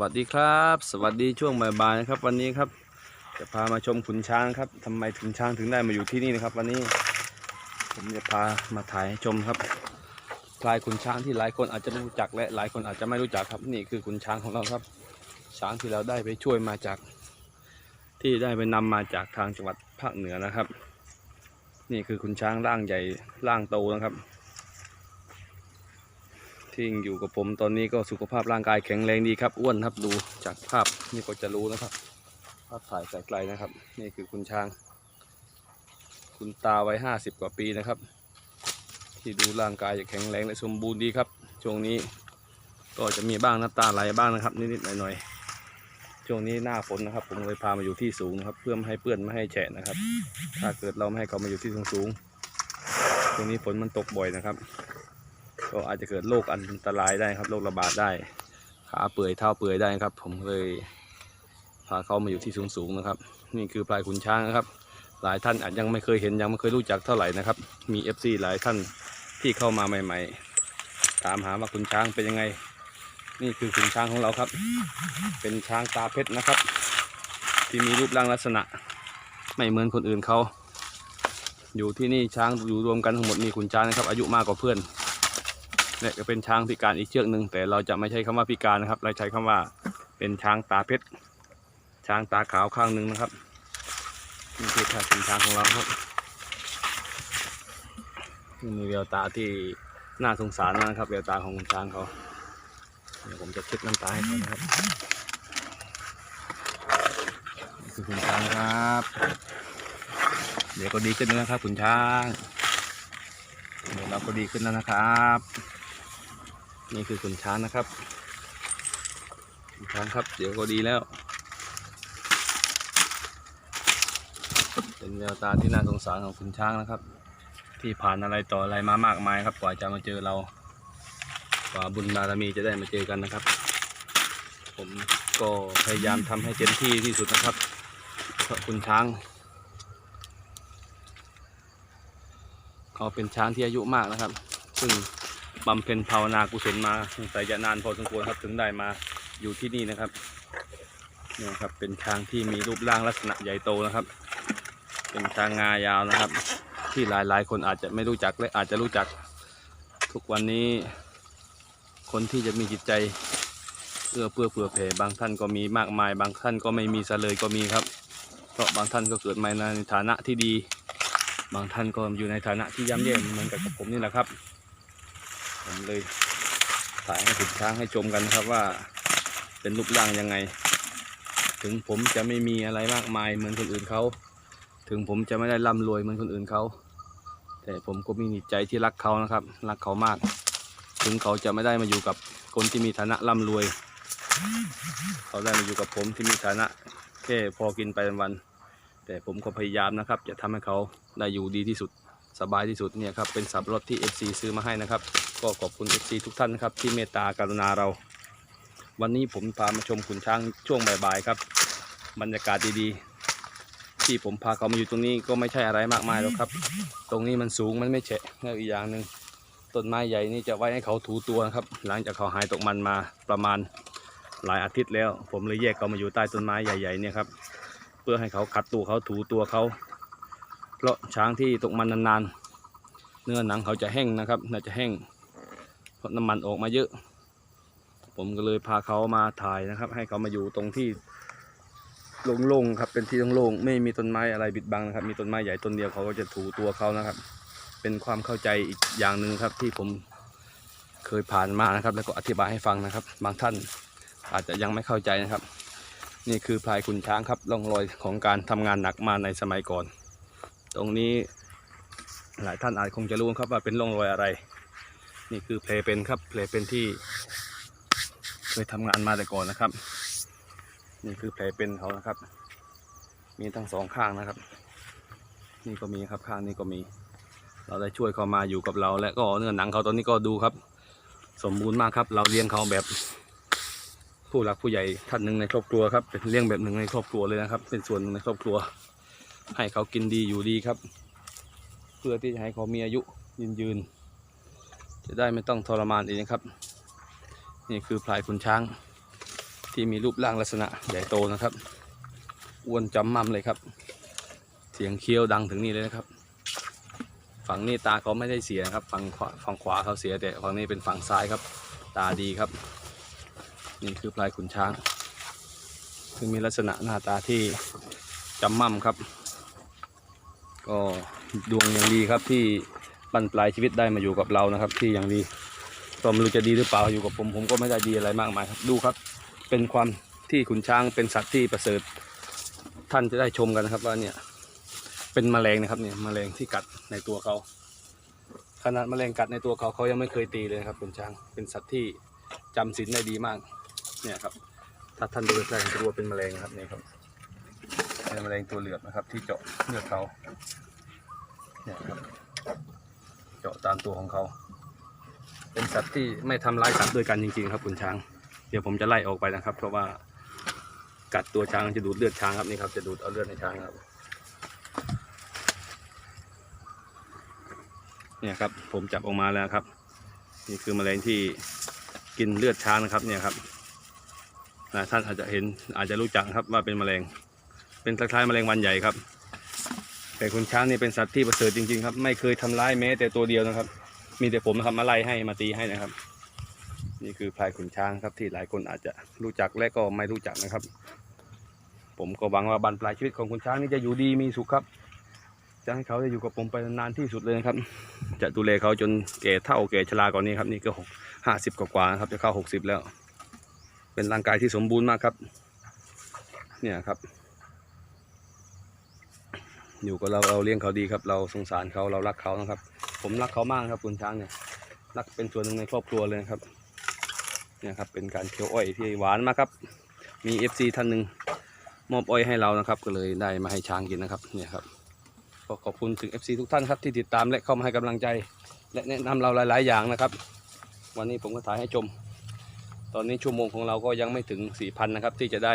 วัสดีครับ สวัสดีช่วงบ่ายๆนะครับ วันนี้ครับ จะพามาชมขุนช้างครับทำไมขุนช้างถึงได้มาอยู่ที่นี่นะครับ วันนี้ ผมจะพามาถ่ายให้ชมครับพลายขุนช้างที่หลายคนอาจจะไม่รู้จักและหลายคนอาจจะไม่รู้จักครับนี่คือขุนช้างของเราครับ ช้างที่เราได้ไปช่วยมาจาก ที่ได้ไปนำมาจากทางจังหวัดภาคเหนือนะครับ นี่คือขุนช้างร่างใหญ่ร่างโตนะครับ ที่อยู่กับผมตอนนี้ก็สุขภาพร่างกายแข็งแรงดีครับ อ้วนครับดูจากภาพนี่ก็จะรู้นะครับ ภาพถ่ายไกลๆนะครับ นี่คือคุณช้าง คุณตาวัยห้าสิบกว่าปีนะครับ ที่ดูร่างกายจะแข็งแรงและสมบูรณ์ดีครับ ช่วงนี้ก็จะมีบ้างน้ำตาไหลบ้างนะครับ นิดๆหน่อยๆช่วงนี้หน้าฝนนะครับ ผมเลยพามาอยู่ที่สูงนะครับ เพื่อไม่ให้เปื้อนไม่ให้แฉะนะครับ ถ้าเกิดเราไม่ให้เขามาอยู่ที่สูงๆช่วงนี้ฝนมันตกบ่อยนะครับ ก็อาจจะเกิดโรคอันตรายได้ครับโรคระบาดได้ ขาเปื่อยเท้าเปื่อยได้ครับ ผมเลยพาเขามาอยู่ที่สูงๆนะครับ นี่คือพลายขุนช้างนะครับ หลายท่านอาจยังไม่เคยเห็นยังไม่เคยรู้จักเท่าไหร่นะครับ มี FC หลายท่านที่เข้ามาใหม่ ๆ ถามหาว่าขุนช้างเป็นยังไง นี่คือขุนช้างของเราครับ เป็นช้างตาเพชรนะครับ ที่มีรูปร่างลักษณะ ไม่เหมือนคนอื่นเขาอยู่ที่นี่ช้างอยู่รวมกันทั้งหมดมีขุนช้างนะครับ อายุมากกว่าเพื่อน และก็เป็นช้างพิการอีกเชือกหนึ่งแต่เราจะไม่ใช้คำว่าพิการนะครับ เราใช้คำว่าเป็นช้างตาเพชรช้างตาขาวข้างหนึ่งนะครับนี่คือท่าเป็นช้างของเราครับมีแววตาที่น่าสงสารมากนะครับแววตาของคุณช้างเขาเดี๋ยวผมจะเช็ดน้ำตาให้เขานะครับนี่คือคุณช้างครับ เดี๋ยวก็ดีขึ้นแล้วครับคุณช้างเดี๋ยวเราก็ดีขึ้นแล้วนะครับ นี่คือขุนช้างนะครับขุนช้างครับ เดี๋ยวก็ดีแล้ว เป็นแววตาที่น่าสงสารของขุนช้างนะครับ ที่ผ่านอะไรต่ออะไรมามากมายครับกว่าจะมาเจอเรากว่าบุญบารมีจะได้มาเจอกันนะครับ ผมก็พยายามทำให้เต็มที่ที่สุดนะครับเพราะขุนช้างเขาเป็นช้างที่อายุมากนะครับ ซึ่ง บำเพ็ญภาวนากุศลมาตั้งแต่ยะนานพอสมควรครับถึงได้มาอยู่ที่นี่นะครับนี่ครับ เป็นช้างที่มีรูปร่างลักษณะใหญ่โตนะครับ เป็นช้างงายาวนะครับ ที่หลายๆ คนอาจจะไม่รู้จักและอาจจะรู้จัก ทุกวันนี้คนที่จะมีจิตใจเอื้อเพื่อเผื่อแผ่บางท่านก็มีมากมาย บางท่านก็ไม่มีซะเลยก็มีครับ เพราะบางท่านก็เกิดมาในฐานะที่ดี บางท่านก็อยู่ในฐานะที่ย่ำแย่เหมือนกับผมนี่แหละครับ ผมเลยถ่ายให้ถึงช้างให้ชมกันครับว่าเป็นรูปร่างยังไง ถึงผมจะไม่มีอะไรมากมายเหมือนคนอื่นเขา ถึงผมจะไม่ได้ร่ำรวยเหมือนคนอื่นเขา แต่ผมก็มีจิตใจที่รักเขานะครับ รักเขามาก ถึงเขาจะไม่ได้มาอยู่กับคนที่มีฐานะร่ำรวย เขาได้มาอยู่กับผมที่มีฐานะแค่พอกินไปวัน แต่ผมก็พยายามนะครับ จะทำให้เขาได้อยู่ดีที่สุด สบายที่สุดเนี่ยครับเป็นสับปะรถที่ FC ซื้อมาให้นะครับ ก็ขอบคุณ FC ทุกท่านนะครับที่เมตตากรุณาเรา วันนี้ผมพามาชมขุนช้างช่วงบ่ายๆครับ บรรยากาศดีๆ ที่ผมพาเขามาอยู่ตรงนี้ก็ไม่ใช่อะไรมากมายหรอกครับ ตรงนี้มันสูงมันไม่แฉะแล้วอีกอย่างหนึ่งต้นไม้ใหญ่นี่จะไว้ให้เขาถูตัวนะครับ หลังจากเขาหายตกมันมาประมาณหลายอาทิตย์แล้ว ผมเลยแยกเขามาอยู่ใต้ต้นไม้ใหญ่ๆเนี่ยครับเพื่อให้เขาขัดตัวเขาถูตัวเขา เพราะช้างที่ตกมันนานๆ เนื้อหนังเขาจะแห้งนะครับ น่าจะแห้ง เพราะน้ำมันออกมาเยอะ ผมก็เลยพาเขามาถ่ายนะครับ ให้เขามาอยู่ตรงที่โล่งๆครับ เป็นที่โล่งๆ ไม่มีต้นไม้อะไรบิดบังนะครับ มีต้นไม้ใหญ่ต้นเดียวเขาก็จะถูตัวเขานะครับ เป็นความเข้าใจอีกอย่างหนึ่งครับที่ผมเคยผ่านมานะครับ แล้วก็อธิบายให้ฟังนะครับ บางท่านอาจจะยังไม่เข้าใจนะครับ นี่คือพลายขุนช้างครับร่องรอยของการทำงานหนักมาในสมัยก่อน ตรงนี้หลายท่านอาจคงจะรู้ครับว่าเป็นร่องรอยอะไร นี่คือเพลเป็นครับเพลเป็นที่เคยทำงานมาแต่ก่อนนะครับ นี่คือแผลเป็นเขานะครับ มีทั้งสองข้างนะครับ นี่ก็มีครับข้างนี้ก็มี เราได้ช่วยเขามาอยู่กับเรา และก็เนื้อหนังเขาตอนนี้ก็ดูครับ สมบูรณ์มากครับ เราเลี้ยงเขาแบบ ผู้หลักผู้ใหญ่ท่านหนึ่งในครอบครัวครับเป็นเลี้ยงแบบหนึ่งในครอบครัวเลยนะครับ เป็นส่วนหนึ่งในครอบครัว ให้เขากินดีอยู่ดีครับ เพื่อที่จะให้เขามีอายุยืนยืน จะได้ไม่ต้องทรมานอีกนะครับ นี่คือพลายขุนช้าง ที่มีรูปร่างลักษณะใหญ่โตนะครับอ้วนจำมั่มเลยครับ เสียงเคี้ยวดังถึงนี่เลยนะครับ ฝั่งนี้ตาเขาไม่ได้เสียครับฝั่งขวาฝั่งขวาเขาเสียแต่ฝั่งนี้เป็นฝั่งซ้ายครับ ตาดีครับ นี่คือพลายขุนช้างซึ่งมีลักษณะหน้าตาที่จำมั่มครับ ก็ดวงอย่างดีครับที่บรรปลายชีวิตได้มาอยู่กับเรานะครับ ที่อย่างดีก็ไม่รู้จะดีหรือเปล่าอยู่กับผม ผมก็ไม่ได้ดีอะไรมากมายครับดูครับ เป็นความที่ขุนช้างเป็นสัตว์ที่ประเสริฐท่านจะได้ชมกันนะครับว่าเนี่ยเป็นแมลงนะครับเนี่ยแมลงที่กัดในตัวเขาขนาดแมลงกัดในตัวเขาเขายังไม่เคยตีเลยครับขุนช้างเป็นสัตว์ที่จำศีลได้ดีมากเนี่ยครับถ้าท่านดูใกล้ๆจะรู้ว่าเป็นแมลงครับเนี่ยครับ เป็นแมลงตัวเหลือบนะครับ ที่เจาะเลือดเขาเนี่ยครับ เจาะตามตัวของเขา เป็นสัตว์ที่ไม่ทำร้ายสัตว์ด้วยกันจริงๆ ครับคุณช้าง เดี๋ยวผมจะไล่ออกไปนะครับ เพราะว่ากัดตัวช้างจะดูดเลือดช้างครับนี่ครับจะดูดเอาเลือดในช้างครับเนี่ยครับผมจับออกมาแล้วครับ นี่คือแมลงที่กินเลือดช้างนะครับเนี่ยครับนะท่านอาจจะเห็นอาจจะรู้จักครับว่าเป็นแมลง เป็นคล้ายแมลงวันใหญ่ครับ แต่คุณช้างนี่เป็นสัตว์ที่ประเสริฐจริงๆครับไม่เคยทำร้ายแม้แต่ตัวเดียวนะครับ มีแต่ผมนะครับมาไล่ให้มาตีให้นะครับ นี่คือพลายขุนช้างครับที่หลายคนอาจจะรู้จักและก็ไม่รู้จักนะครับ ผมก็หวังว่าบรรปลายชีวิตของคุณช้างนี่จะอยู่ดีมีสุขครับจะให้เขาได้อยู่กับผมไปนานที่สุดเลยนะครับ จะดูแลเขาจนแก่เท่าแก่ชรากว่านี้ครับ นี่ก็หกห้าสิบกว่าครับ จะเข้าหกสิบแล้ว เป็นร่างกายที่สมบูรณ์มากครับ เนี่ยครับ อยู่กับเราเราเลี้ยงเขาดีครับ เราสงสารเขาเรารักเขานะครับ ผมรักเขามากครับคุณช้างเนี่ยรักเป็นส่วนหนึ่งในครอบครัวเลยนะครับเนี่ยครับเป็นการเคี้ยวอ้อยที่หวานมากครับ มีเอฟซีท่านหนึ่งมอบอ้อยให้เรานะครับ ก็เลยได้มาให้ช้างกินนะครับเนี่ยครับก็ขอบคุณถึง FC ทุกท่านครับที่ติดตามและเข้ามาให้กำลังใจ และแนะนำเราหลาย ๆ อย่างนะครับ วันนี้ผมก็ถ่ายให้ชม ตอนนี้ชั่วโมงของเราก็ยังไม่ถึง 4,000 นะครับ ที่จะได้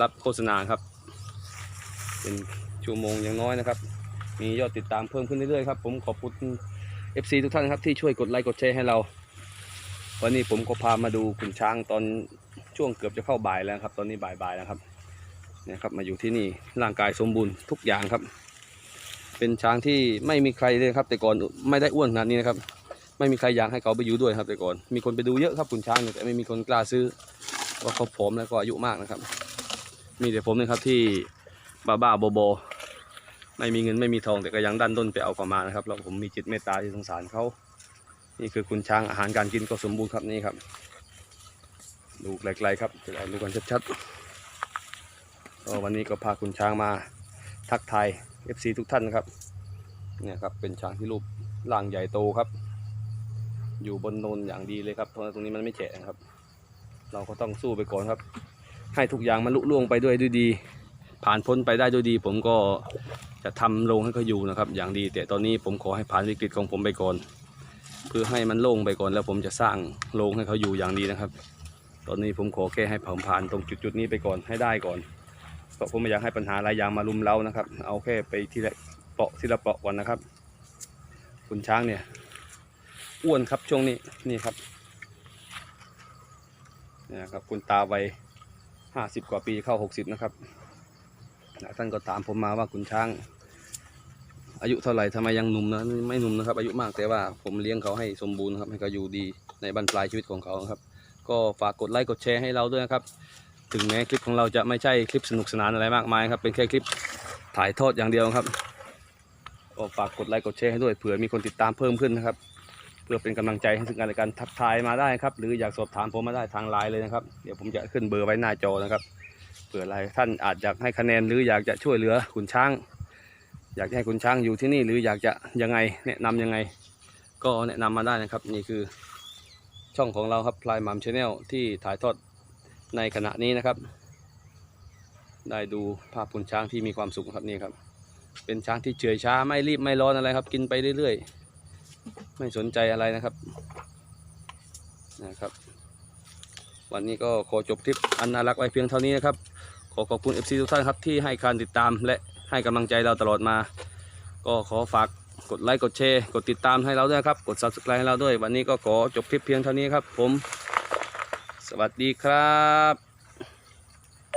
รับโฆษณาครับ เป็น ชั่วโมงอยังน้อยนะครับ มียอดติดตามเพิ่มขึ้นเรื่อยๆครับผมขอบคุณ FC ทุกท่านครับที่ช่วยกดไลค์กดแชร์ให้เรา วันนี้ผมก็พามาดูขุนช้างตอนช่วงเกือบจะเข้าบ่ายแล้วครับ ตอนนี้บ่ายๆแล้วครับเนี่ยครับมาอยู่ที่นี่ร่างกายสมบูรณ์ทุกอย่างครับ เป็นช้างที่ไม่มีใครเลยครับ แต่ก่อนไม่ได้อ้วนขนาดนี้นะครับ ไม่มีใครอยากให้เขาไปอยู่ด้วยครับ แต่ก่อนมีคนไปดูเยอะครับขุนช้างแต่ไม่มีคนกล้าซื้อเพราะเขาผอมแล้วก็อายุมากนะครับ มีแต่ผมนะครับที่บ้าบ้าๆบอๆ ไม่มีเงินไม่มีทองแต่ก็ยังดันด้นไปเอาประมานะครับแล้วผมมีจิตเมตตาที่สงสารเขานี่คือคุณช้างอาหารการกินก็สมบูรณ์ครับนี่ครับ ดูไกลๆครับจะได้ดูกันชัดๆก็วันนี้ก็พาคุณช้างมาทักทาย FC ทุกท่านนะครับเนี่ยครับเป็นช้างที่รูปร่างใหญ่โตครับ อยู่บนโนนอย่างดีเลยครับเพราะตรงนี้มันไม่แฉะนะครับ เราก็ต้องสู้ไปก่อนครับ ให้ทุกอย่างมันลุล่วงไปด้วยด้วยดี ผ่านพ้นไปได้ด้วยดี ผมก็ จะทำโรงให้เขาอยู่นะครับ อย่างดีแต่ตอนนี้ผมขอให้ผ่านวิกฤตของผมไปก่อน เพื่อให้มันโล่งไปก่อนแล้วผมจะสร้างโรงให้เขาอยู่อย่างดีนะครับ ตอนนี้ผมขอแค่ให้ผมผ่านตรงจุดๆนี้ไปก่อนให้ได้ก่อนเพราะผมไม่อยากให้ปัญหาหลายอย่างมาลุมเรานะครับ เอาแค่ไปทีละเปาะทีละเปาะก่อนนะครับ คุณช้างเนี่ยอ้วนครับช่วงนี้นี่ครับนี่ครับคุณตาวัยห้าสิบกว่าปีเข้าหกสิบนะครับ นะท่านก็ถามผมมาว่าคุณช้าง อายุเท่าไหร่ทำไมยังหนุ่มนะไม่หนุ่มนะครับ อายุมากแต่ว่าผมเลี้ยงเขาให้สมบูรณ์ครับให้เขาอยู่ดีในบรรปลายชีวิตของเขาครับ ก็ฝากกดไลค์กดแชร์ให้เราด้วยนะครับ ถึงแม้คลิปของเราจะไม่ใช่คลิปสนุกสนานอะไรมากมายครับเป็นแค่คลิปถ่ายทอดอย่างเดียวครับก็ฝากกดไลค์กดแชร์ให้ด้วยเผื่อมีคนติดตามเพิ่มขึ้นนะครับ เพื่อเป็นกำลังใจให้ซึ่งกันและกันทักทายมาได้ครับ หรืออยากสอบถามผมมาได้ทางไลน์เลยนะครับ เดี๋ยวผมจะขึ้นเบอร์ไว้หน้าจอนะครับ เผื่ออะไรท่านอาจอยากให้คะแนนหรืออยากจะช่วยเหลือขุนช้าง อยากให้ขุนช้างอยู่ที่นี่หรืออยากจะยังไงแนะนำยังไง ก็แนะนำมาได้นะครับ นี่คือช่องของเราครับพลายมัมชาแนลที่ถ่ายทอดในขณะนี้นะครับ ได้ดูภาพขุนช้างที่มีความสุขครับนี่ครับ เป็นช้างที่เฉอยช้าไม่รีบไม่ร้อนอะไรครับ กินไปเรื่อยๆ ไม่สนใจอะไรนะครับนะครับ วันนี้ก็ขอจบคลิปอันน่ารักไว้เพียงเท่านี้นะครับ ขอขอบคุณ FC ทุกท่านครับที่ให้การติดตามและให้กำลังใจเราตลอดมา ก็ขอฝากกดไลค์กดแชร์กดติดตามให้เราด้วยครับ กด subscribe ให้เราด้วย วันนี้ก็ขอจบคลิปเพียงเท่านี้ครับ ผมสสวัสดีครับ